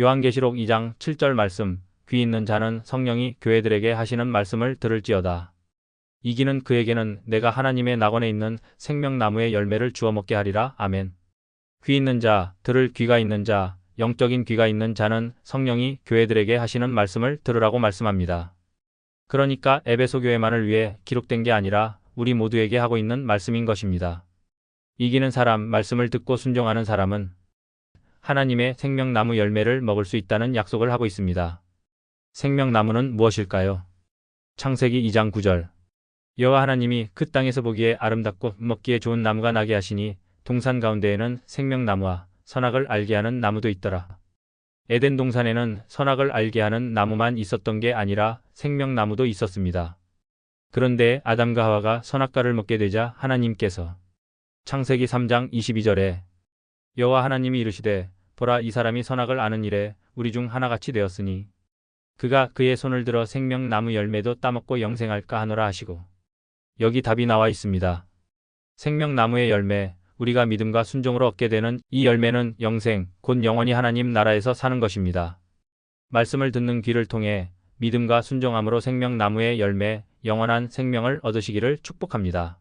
요한계시록 2장 7절 말씀 귀 있는 자는 성령이 교회들에게 하시는 말씀을 들을지어다. 이기는 그에게는 내가 하나님의 낙원에 있는 생명나무의 열매를 주어 먹게 하리라. 아멘. 귀 있는 자, 들을 귀가 있는 자, 영적인 귀가 있는 자는 성령이 교회들에게 하시는 말씀을 들으라고 말씀합니다. 그러니까 에베소 교회만을 위해 기록된 게 아니라 우리 모두에게 하고 있는 말씀인 것입니다. 이기는 사람, 말씀을 듣고 순종하는 사람은 하나님의 생명나무 열매를 먹을 수 있다는 약속을 하고 있습니다. 생명나무는 무엇일까요? 창세기 2장 9절. 여호와 하나님이 그 땅에서 보기에 아름답고 먹기에 좋은 나무가 나게 하시니 동산 가운데에는 생명나무와 선악을 알게 하는 나무도 있더라. 에덴 동산에는 선악을 알게 하는 나무만 있었던 게 아니라 생명나무도 있었습니다. 그런데 아담과 하와가 선악과를 먹게 되자 하나님께서 창세기 3장 22절에 여호와 하나님이 이르시되 보라 이 사람이 선악을 아는 일에 우리 중 하나같이 되었으니 그가 그의 손을 들어 생명나무 열매도 따먹고 영생할까 하노라 하시고 여기 답이 나와 있습니다. 생명나무의 열매, 우리가 믿음과 순종으로 얻게 되는 이 열매는 영생, 곧 영원히 하나님 나라에서 사는 것입니다. 말씀을 듣는 귀를 통해 믿음과 순종함으로 생명나무의 열매, 영원한 생명을 얻으시기를 축복합니다.